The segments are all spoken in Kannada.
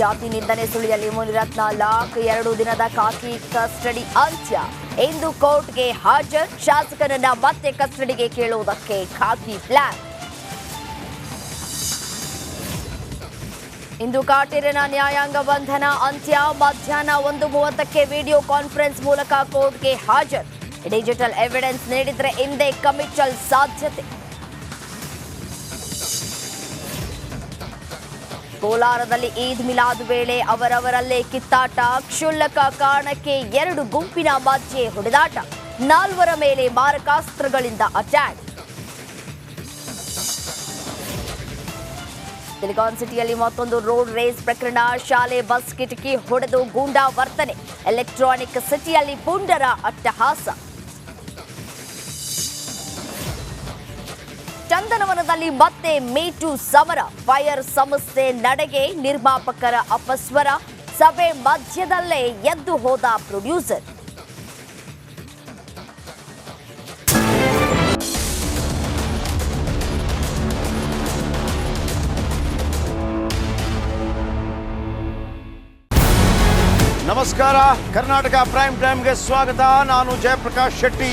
ಜಾತಿ ನಿಂದನೆ ಸುಳಿಯಲ್ಲಿ ಮುನಿರತ್ನ ಲಾಕ್ ಎರಡು ದಿನದ ಖಾಕಿ ಕಸ್ಟಡಿ ಅಂತ್ಯ. ಇಂದು ಕೋರ್ಟ್ಗೆ ಹಾಜರ್. ಶಾಸಕನನ್ನ ಮತ್ತೆ ಕಸ್ಟಡಿಗೆ ಕೇಳುವುದಕ್ಕೆ ಖಾಕಿ ಪ್ಲಾನ್. ಇಂದು ಕಾಟೇರಿನ ನ್ಯಾಯಾಂಗ ಬಂಧನ ಅಂತ್ಯ. ಮಧ್ಯಾಹ್ನ ಒಂದು ಮೂವತ್ತಕ್ಕೆ ವಿಡಿಯೋ ಕಾನ್ಫರೆನ್ಸ್ ಮೂಲಕ ಕೋರ್ಟ್ಗೆ ಹಾಜರ್. ಡಿಜಿಟಲ್ ಎವಿಡೆನ್ಸ್ ನೀಡಿದ್ರೆ ಹಿಂದೆ ಕಮಿಟಲ್ ಸಾಧ್ಯತೆ. ಕೋಲಾರದಲ್ಲಿ ಈದ್ ಮಿಲಾದ್ ವೇಳೆ ಅವರವರಲ್ಲೇ ಕಿತ್ತಾಟ, ಕ್ಷುಲ್ಲಕ ಕಾರಣಕ್ಕೆ ಎರಡು ಗುಂಪಿನ ಮಧ್ಯೆ ಹೊಡೆದಾಟ, ನಾಲ್ವರ ಮೇಲೆ ಮಾರಕಾಸ್ತ್ರಗಳಿಂದ ಅಟ್ಯಾಕ್. ಸಿಲಿಕಾನ್ ಸಿಟಿಯಲ್ಲಿ ಮತ್ತೊಂದು ರೋಡ್ ರೇಸ್ ಪ್ರಕರಣ. ಶಾಲೆ ಬಸ್ ಕಿಟಕಿ ಹೊಡೆದು ಗೂಂಡಾ ವರ್ತನೆ. ಎಲೆಕ್ಟ್ರಾನಿಕ್ ಸಿಟಿಯಲ್ಲಿ ಪುಂಡರ ಅಟ್ಟಹಾಸ. ಚಂದನವನದಲ್ಲಿ ಮತ್ತೆ ಮೇಟು ಸಮರ. ಫೈರ್ ಸಂಸ್ಥೆ ನಡೆಗೆ ನಿರ್ಮಾಪಕರ ಅಪಸ್ವರ. ಸಭೆ ಮಧ್ಯದಲ್ಲೇ ಎದ್ದು ಹೋದ ಪ್ರೊಡ್ಯೂಸರ್. ನಮಸ್ಕಾರ. ಕರ್ನಾಟಕ ಪ್ರೈಮ್ ಟೈಮ್ಗೆ ಸ್ವಾಗತ. ನಾನು ಜಯಪ್ರಕಾಶ್ ಶೆಟ್ಟಿ.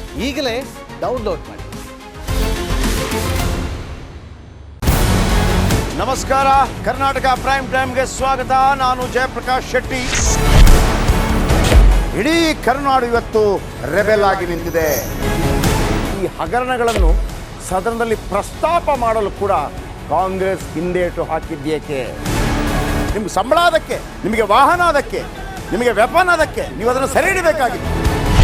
ಈಗಲೇ ಡೌನ್ಲೋಡ್ ಮಾಡಿ. ನಮಸ್ಕಾರ, ಕರ್ನಾಟಕ ಪ್ರೈಮ್ ಟೈಮ್ಗೆ ಸ್ವಾಗತ. ನಾನು ಜಯಪ್ರಕಾಶ್ ಶೆಟ್ಟಿ. ಇಡೀ ಕರುನಾಡು ಇವತ್ತು ರೆಬೆಲ್ ಆಗಿ ನಿಂತಿದೆ. ಈ ಹಗರಣಗಳನ್ನು ಸದನದಲ್ಲಿ ಪ್ರಸ್ತಾಪ ಮಾಡಲು ಕೂಡ ಕಾಂಗ್ರೆಸ್ ಹಿಂದೇಟು ಹಾಕಿದ್ದೇಕೆ ನಿಮ್ಗೆ ಸಂಬಳ ಅದಕ್ಕೆ, ನಿಮಗೆ ವಾಹನ ಅದಕ್ಕೆ, ನಿಮಗೆ ವೆಪನ್ ಅದಕ್ಕೆ, ನೀವು ಅದನ್ನು ಸೆರೆ ಹಿಡಿಬೇಕಾಗಿತ್ತು